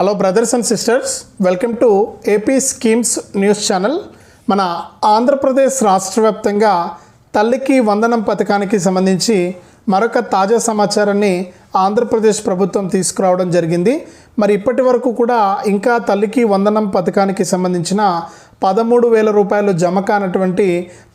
Hello brothers and sisters welcome to AP schemes news channel మన ఆంధ్రప్రదేశ్ రాష్ట్ర వ్యాప్తంగా తల్లికి వందనం పథకానికి సంబంధించి మరొక తాజా సమాచారాన్ని ఆంధ్రప్రదేశ్ ప్రభుత్వం తీసుకురావడం జరిగింది. మరి ఇప్పటి వరకు కూడా ఇంకా తల్లికి వందనం పథకానికి సంబంధించిన పదమూడు వేల రూపాయలు జమ కానటువంటి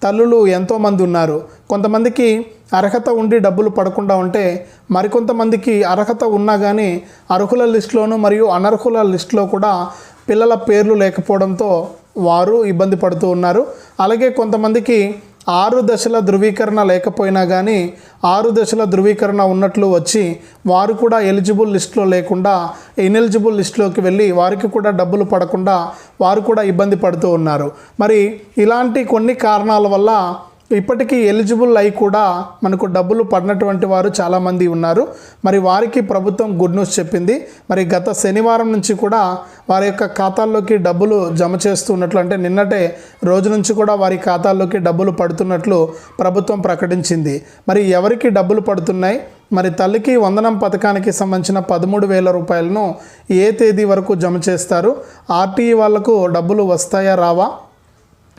తల్లులు ఎంతోమంది ఉన్నారు. కొంతమందికి అర్హత ఉండి డబ్బులు పడకుండా ఉంటే మరికొంతమందికి అర్హత ఉన్నా కానీ అర్హుల లిస్టులోను మరియు అనర్హుల లిస్టులో కూడా పిల్లల పేర్లు లేకపోవడంతో వారు ఇబ్బంది పడుతూ ఉన్నారు. అలాగే కొంతమందికి ఆరు దశల ధృవీకరణ లేకపోయినా కానీ ఆరు దశల ధృవీకరణ ఉన్నట్లు వచ్చి వారు కూడా ఎలిజిబుల్ లిస్ట్లో లేకుండా ఇనెలిజిబుల్ లిస్ట్లోకి వెళ్ళి వారికి కూడా డబ్బులు పడకుండా వారు కూడా ఇబ్బంది పడుతూ ఉన్నారు. మరి ఇలాంటి కొన్ని కారణాల వల్ల ఇప్పటికీ ఎలిజిబుల్ అయి కూడా మనకు డబ్బులు పడినటువంటి వారు చాలామంది ఉన్నారు. మరి వారికి ప్రభుత్వం గుడ్ న్యూస్ చెప్పింది. మరి గత శనివారం నుంచి కూడా వారి యొక్క ఖాతాల్లోకి డబ్బులు జమ చేస్తున్నట్లు అంటే నిన్నటే రోజు నుంచి కూడా వారి ఖాతాల్లోకి డబ్బులు పడుతున్నట్లు ప్రభుత్వం ప్రకటించింది. మరి ఎవరికి డబ్బులు పడుతున్నాయి? మరి తల్లికి వందనం పథకానికి సంబంధించిన పదమూడు వేల రూపాయలను ఏ తేదీ వరకు జమ చేస్తారు? ఆర్టీఈ వాళ్ళకు డబ్బులు వస్తాయా రావా?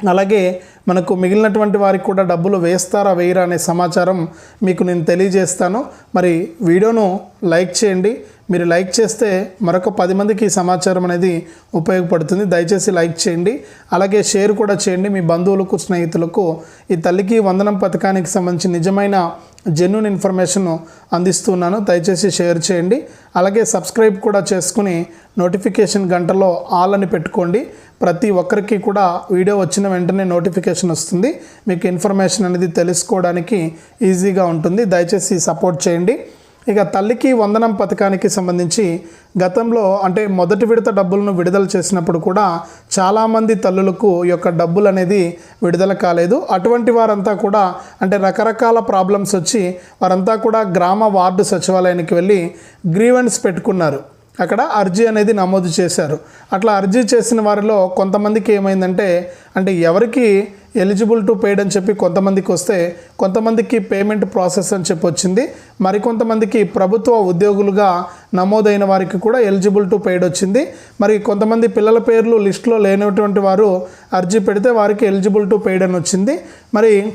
అలాగే మనకు మిగిలినటువంటి వారికి కూడా డబ్బులు వేస్తారా వేయరా అనే సమాచారం మీకు నేను తెలియజేస్తాను. మరి వీడియోను లైక్ చేయండి. మీరు లైక్ చేస్తే మరొక పది మందికి ఈ సమాచారం అనేది ఉపయోగపడుతుంది. దయచేసి లైక్ చేయండి. అలాగే షేర్ కూడా చేయండి. మీ బంధువులకు స్నేహితులకు ఈ తల్లికి వందనం పథకానికి సంబంధించి నిజమైన జెన్యున్ ఇన్ఫర్మేషన్ అందిస్తున్నాను. దయచేసి షేర్ చేయండి. అలాగే సబ్స్క్రైబ్ కూడా చేసుకుని నోటిఫికేషన్ గంటలో ఆల్ అని పెట్టుకోండి. ప్రతి ఒక్కరికి కూడా వీడియో వచ్చిన వెంటనే నోటిఫికేషన్ వస్తుంది. మీకు ఇన్ఫర్మేషన్ అనేది తెలుసుకోవడానికి ఈజీగా ఉంటుంది. దయచేసి సపోర్ట్ చేయండి. ఇక తల్లికి వందనం పథకానికి సంబంధించి గతంలో అంటే మొదటి విడత డబ్బులను విడుదల చేసినప్పుడు కూడా చాలామంది తల్లులకు ఈ యొక్క డబ్బులు అనేది విడుదల కాలేదు. అటువంటి వారంతా కూడా అంటే రకరకాల ప్రాబ్లమ్స్ వచ్చి వారంతా కూడా గ్రామ వార్డు సచివాలయానికి వెళ్ళి గ్రీవెన్స్ పెట్టుకున్నారు. అక్కడ అర్జీ అనేది నమోదు చేశారు. అట్లా అర్జీ చేసిన వారిలో కొంతమందికి ఏమైందంటే అంటే ఎవరికి ఎలిజిబుల్ టు పేడ్ అని చెప్పి కొంతమందికి వస్తే కొంతమందికి పేమెంట్ ప్రాసెస్ అని చెప్పి వచ్చింది. మరికొంతమందికి ప్రభుత్వ ఉద్యోగులుగా నమోదైన వారికి కూడా ఎలిజిబుల్ టు పేడ్ వచ్చింది. మరి కొంతమంది పిల్లల పేర్లు లిస్టులో లేనటువంటి వారు అర్జీ పెడితే వారికి ఎలిజిబుల్ టు పేడ్ అని వచ్చింది. మరి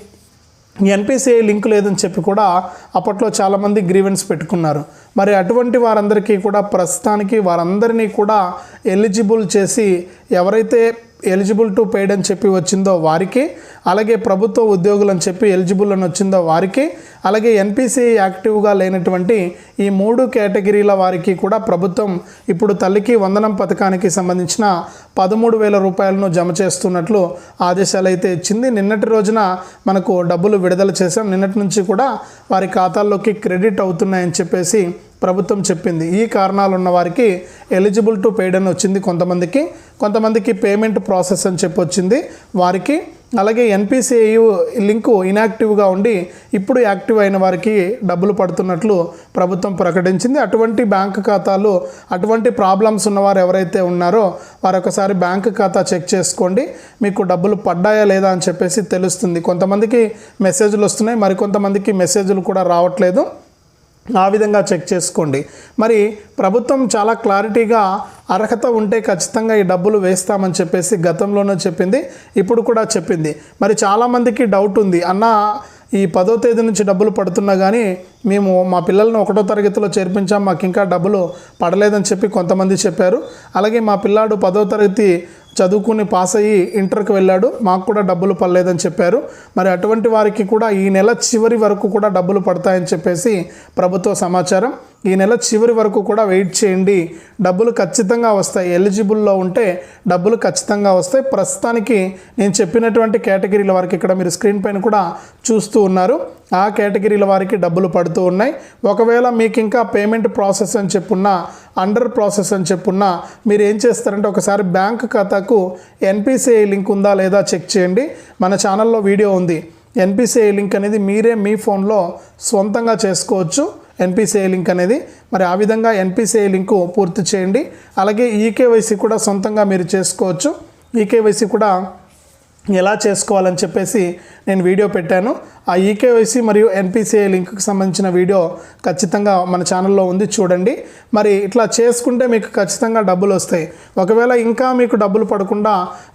ఎన్పిసిఐ లింక్ లేదని చెప్పి కూడా అప్పట్లో చాలామంది గ్రీవెన్స్ పెట్టుకున్నారు. మరి అటువంటి వారందరికీ కూడా ప్రస్తుతానికి వారందరినీ కూడా ఎలిజిబుల్ చేసి ఎవరైతే ఎలిజిబుల్ టు పెయిడ్ అని చెప్పి వచ్చిందో వారికి అలాగే ప్రభుత్వ ఉద్యోగులు అని చెప్పి ఎలిజిబుల్ అని వచ్చిందో వారికి అలాగే ఎన్పిసి యాక్టివ్గా లేనటువంటి ఈ మూడు కేటగిరీల వారికి కూడా ప్రభుత్వం ఇప్పుడు తల్లికి వందనం పథకానికి సంబంధించిన పదమూడు వేల రూపాయలను జమ చేస్తున్నట్లు ఆదేశాలు అయితే ఇచ్చింది. నిన్నటి రోజున మనకు డబ్బులు విడుదల చేశాం. నిన్నటి నుంచి కూడా వారి ఖాతాల్లోకి క్రెడిట్ అవుతున్నాయని చెప్పేసి ప్రభుత్వం చెప్పింది. ఈ కారణాలు ఉన్న వారికి ఎలిజిబుల్ టు పెయిడ్ అని వచ్చింది కొంతమందికి. కొంతమందికి పేమెంట్ ప్రాసెస్ అని చెప్పి వచ్చింది వారికి. అలాగే ఎన్పిసిఐ లింకు ఇనాక్టివ్గా ఉండి ఇప్పుడు యాక్టివ్ అయిన వారికి డబ్బులు పడుతున్నట్లు ప్రభుత్వం ప్రకటించింది. అటువంటి బ్యాంక్ ఖాతాలు అటువంటి ప్రాబ్లమ్స్ ఉన్నవారు ఎవరైతే ఉన్నారో వారు ఒకసారి బ్యాంక్ ఖాతా చెక్ చేసుకోండి. మీకు డబ్బులు పడ్డాయా లేదా అని చెప్పేసి తెలుస్తుంది. కొంతమందికి మెసేజ్లు వస్తున్నాయి. మరికొంతమందికి మెసేజ్లు కూడా రావట్లేదు. ఆ విధంగా చెక్ చేసుకోండి. మరి ప్రభుత్వం చాలా క్లారిటీగా అర్హత ఉంటే ఖచ్చితంగా ఈ డబ్బులు వేస్తామని చెప్పేసి గతంలోనే చెప్పింది ఇప్పుడు కూడా చెప్పింది. మరి చాలామందికి డౌట్ ఉంది. అన్న ఈ పదో తేదీ నుంచి డబ్బులు పడుతున్నా కానీ మేము మా పిల్లల్ని ఒకటో తరగతిలో చేర్పించాం మాకు ఇంకా డబ్బులు పడలేదని చెప్పి కొంతమంది చెప్పారు. అలాగే మా పిల్లాడు పదో తరగతి చదువుకుని పాస్ అయ్యి ఇంటర్కి వెళ్ళాడు మాకు కూడా డబ్బులు పడలేదని చెప్పారు. మరి అటువంటి వారికి కూడా ఈ నెల చివరి వరకు కూడా డబ్బులు పడతాయని చెప్పేసి ప్రభుత్వ సమాచారం. ఈ నెల చివరి వరకు కూడా వెయిట్ చేయండి. డబ్బులు ఖచ్చితంగా వస్తాయి. ఎలిజిబుల్లో ఉంటే డబ్బులు ఖచ్చితంగా వస్తాయి. ప్రస్తుతానికి నేను చెప్పినటువంటి కేటగిరీల వారికి ఇక్కడ మీరు స్క్రీన్ పైన కూడా చూస్తూ ఉన్నారు. ఆ కేటగిరీల వారికి డబ్బులు పడుతుంది పడుతూ ఉన్నాయి. ఒకవేళ మీకు ఇంకా పేమెంట్ ప్రాసెస్ అని చెప్పున్నా అండర్ ప్రాసెస్ అని చెప్పున్నా మీరు ఏం చేస్తారంటే ఒకసారి బ్యాంక్ ఖాతాకు ఎన్పిసిఐ లింక్ ఉందా లేదా చెక్ చేయండి. మన ఛానల్లో వీడియో ఉంది. ఎన్పిసిఐ లింక్ అనేది మీరే మీ ఫోన్లో సొంతంగా చేసుకోవచ్చు. ఎన్పిసిఐ లింక్ అనేది మరి ఆ విధంగా ఎన్పిసిఐ లింకు పూర్తి చేయండి. అలాగే ఈకేవైసీ కూడా సొంతంగా మీరు చేసుకోవచ్చు. ఈకేవైసీ కూడా ఎలా చేసుకోవాలని చెప్పేసి నేను వీడియో పెట్టాను. ఆ ఈకేవైసీ మరియు ఎన్పిసిఐ లింక్కి సంబంధించిన వీడియో ఖచ్చితంగా మన ఛానల్లో ఉంది చూడండి. మరి ఇట్లా చేసుకుంటే మీకు ఖచ్చితంగా డబ్బులు వస్తాయి. ఒకవేళ ఇంకా మీకు డబ్బులు పడకుండా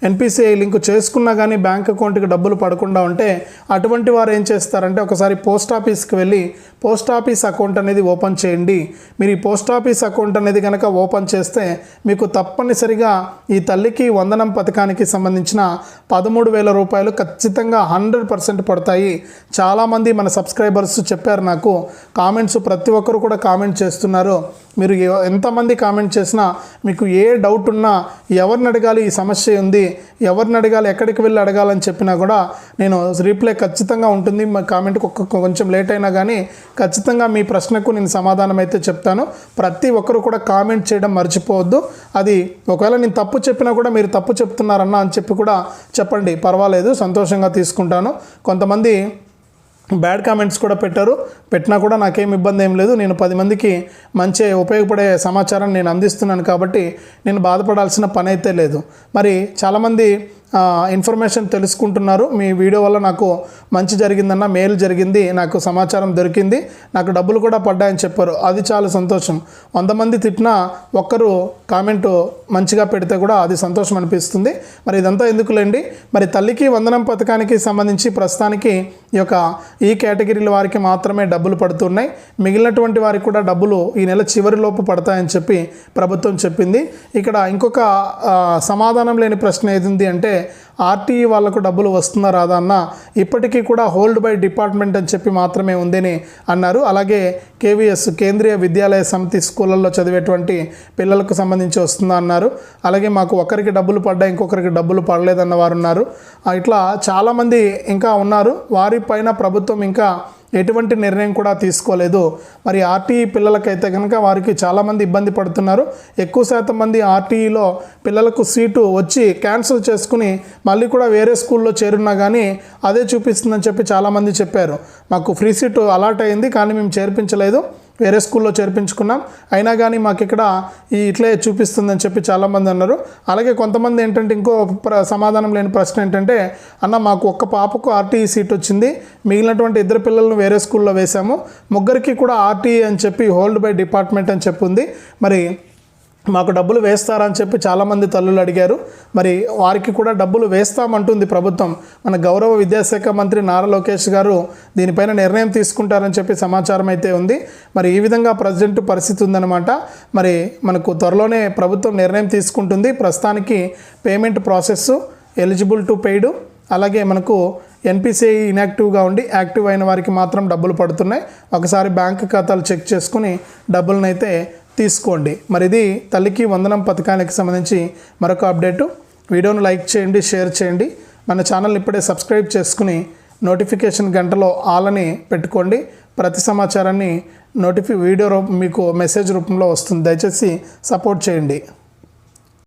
ఎన్పిసిఐ లింక్ చేసుకున్నా కానీ బ్యాంక్ అకౌంట్కి డబ్బులు పడకుండా ఉంటే అటువంటి వారు ఏం చేస్తారంటే ఒకసారి పోస్ట్ ఆఫీస్కి వెళ్ళి పోస్ట్ ఆఫీస్ అకౌంట్ అనేది ఓపెన్ చేయండి. మీరు ఈ పోస్ట్ ఆఫీస్ అకౌంట్ అనేది కనుక ఓపెన్ చేస్తే మీకు తప్పనిసరిగా ఈ తల్లికి వందనం పథకానికి సంబంధించిన పదమూడు వేల రూపాయలు ఖచ్చితంగా హండ్రెడ్ పర్సెంట్ పడతాయి. చాలామంది మన సబ్స్క్రైబర్స్ చెప్పారు నాకు కామెంట్స్ ప్రతి ఒక్కరు కూడా కామెంట్ చేస్తున్నారు. మీరు ఎంతమంది కామెంట్ చేసినా మీకు ఏ డౌట్ ఉన్నా ఎవరిని అడగాలి ఈ సమస్య ఉంది ఎవరిని అడగాలి ఎక్కడికి వెళ్ళి అడగాలని చెప్పినా కూడా నేను రీప్లై ఖచ్చితంగా ఉంటుంది. మా కామెంట్కి ఒక్క కొంచెం లేట్ అయినా కానీ ఖచ్చితంగా మీ ప్రశ్నకు నేను సమాధానం అయితే చెప్తాను. ప్రతి ఒక్కరు కూడా కామెంట్ చేయడం మర్చిపోవద్దు. అది ఒకవేళ నేను తప్పు చెప్పినా కూడా మీరు తప్పు చెప్తున్నారన్నా అని చెప్పి కూడా చెప్పండి. పర్వాలేదు సంతోషంగా తీసుకుంటాను. కొంతమంది బ్యాడ్ కామెంట్స్ కూడా పెట్టారు. పెట్టినా కూడా నాకేం ఇబ్బంది ఏం లేదు. నేను పది మందికి మంచి ఉపయోగపడే సమాచారం నేను అందిస్తున్నాను కాబట్టి నేను బాధపడాల్సిన పని అయితే లేదు. మరి చాలామంది ఇన్ఫర్మేషన్ తెలుసుకుంటున్నారు. మీ వీడియో వల్ల నాకు మంచి జరిగిందన్న మేలు జరిగింది నాకు సమాచారం దొరికింది నాకు డబ్బులు కూడా పడ్డాయని చెప్పారు. అది చాలా సంతోషం. వంద మంది తిట్టినా ఒక్కరు కామెంటు మంచిగా పెడితే కూడా అది సంతోషం అనిపిస్తుంది. మరి ఇదంతా ఎందుకులేండి? మరి తల్లికి వందనం పథకానికి సంబంధించి ప్రస్తుతానికి ఈ యొక్క ఈ కేటగిరీల వారికి మాత్రమే డబ్బులు పడుతున్నాయి. మిగిలినటువంటి వారికి కూడా డబ్బులు ఈ నెల చివరిలోపు పడతాయని చెప్పి ప్రభుత్వం చెప్పింది. ఇక్కడ ఇంకొక సమాధానం లేని ప్రశ్న ఏది అంటే ఆర్టీఈ వాళ్ళకు డబ్బులు వస్తుందా రాదా అన్న ఇప్పటికీ కూడా హోల్డ్ బై డిపార్ట్మెంట్ అని చెప్పి మాత్రమే ఉందని అన్నారు. అలాగే కేవీఎస్ కేంద్రీయ విద్యాలయ సమితి స్కూళ్ళల్లో చదివేటువంటి పిల్లలకు సంబంధించి వస్తుందా అన్నారు. అలాగే మాకు ఒకరికి డబ్బులు పడ్డా ఇంకొకరికి డబ్బులు పడలేదన్న వారు ఉన్నారు. ఇట్లా చాలామంది ఇంకా ఉన్నారు. వారిపైన ప్రభుత్వం ఇంకా ఎటువంటి నిర్ణయం కూడా తీసుకోలేదు. మరి ఆర్టీఈ పిల్లలకైతే కనుక వారికి చాలామంది ఇబ్బంది పడుతున్నారు. ఎక్కువ శాతం మంది ఆర్టీఈలో పిల్లలకు సీటు వచ్చి క్యాన్సిల్ చేసుకుని మళ్ళీ కూడా వేరే స్కూల్లో చేరున్నా కానీ అదే చూపిస్తుందని చెప్పి చాలామంది చెప్పారు. మాకు ఫ్రీ సీటు అలాట్ అయింది కానీ మేము చేర్పించలేదు. వేరే స్కూల్లో చేర్పించుకున్నాం. అయినా కానీ మాకు ఇక్కడ ఈ ఇట్లే చూపిస్తుందని చెప్పి చాలామంది అన్నారు. అలాగే కొంతమంది ఏంటంటే ఇంకో ప్ర సమాధానం లేని ప్రశ్న ఏంటంటే అన్న మాకు ఒక్క పాపకు ఆర్టీఈ సీట్ వచ్చింది. మిగిలినటువంటి ఇద్దరు పిల్లలను వేరే స్కూల్లో వేశాము. ముగ్గురికి కూడా ఆర్టీఈ అని చెప్పి హోల్డ్ బై డిపార్ట్మెంట్ అని చెప్పింది మరి మాకు డబ్బులు వేస్తారా అని చెప్పి చాలామంది తల్లులు అడిగారు. మరి వారికి కూడా డబ్బులు వేస్తామంటుంది ప్రభుత్వం. మన గౌరవ విద్యాశాఖ మంత్రి నారా లోకేష్ గారు దీనిపైన నిర్ణయం తీసుకుంటారని చెప్పి సమాచారం అయితే ఉంది. మరి ఈ విధంగా ప్రజెంట్ పరిస్థితి ఉందన్నమాట. మరి మనకు త్వరలోనే ప్రభుత్వం నిర్ణయం తీసుకుంటుంది. ప్రస్తుతానికి payment process eligible to paid. అలాగే మనకు ఎన్పిసిఐ ఇన్యాక్టివ్గా ఉండి యాక్టివ్ అయిన వారికి మాత్రం డబ్బులు పడుతున్నాయి. ఒకసారి బ్యాంక్ ఖాతాలు చెక్ చేసుకుని డబ్బులనైతే తీసుకోండి. మరి ఇది తల్లికి వందనం పథకానికి సంబంధించి మరొక అప్డేటు. వీడియోను లైక్ చేయండి షేర్ చేయండి. మన ఛానల్ ఇప్పుడే సబ్స్క్రైబ్ చేసుకుని నోటిఫికేషన్ గంటలో ఆలని పెట్టుకోండి. ప్రతి సమాచారాన్ని నోటిఫి వీడియో రూపం మీకు మెసేజ్ రూపంలో వస్తుంది. దయచేసి సపోర్ట్ చేయండి.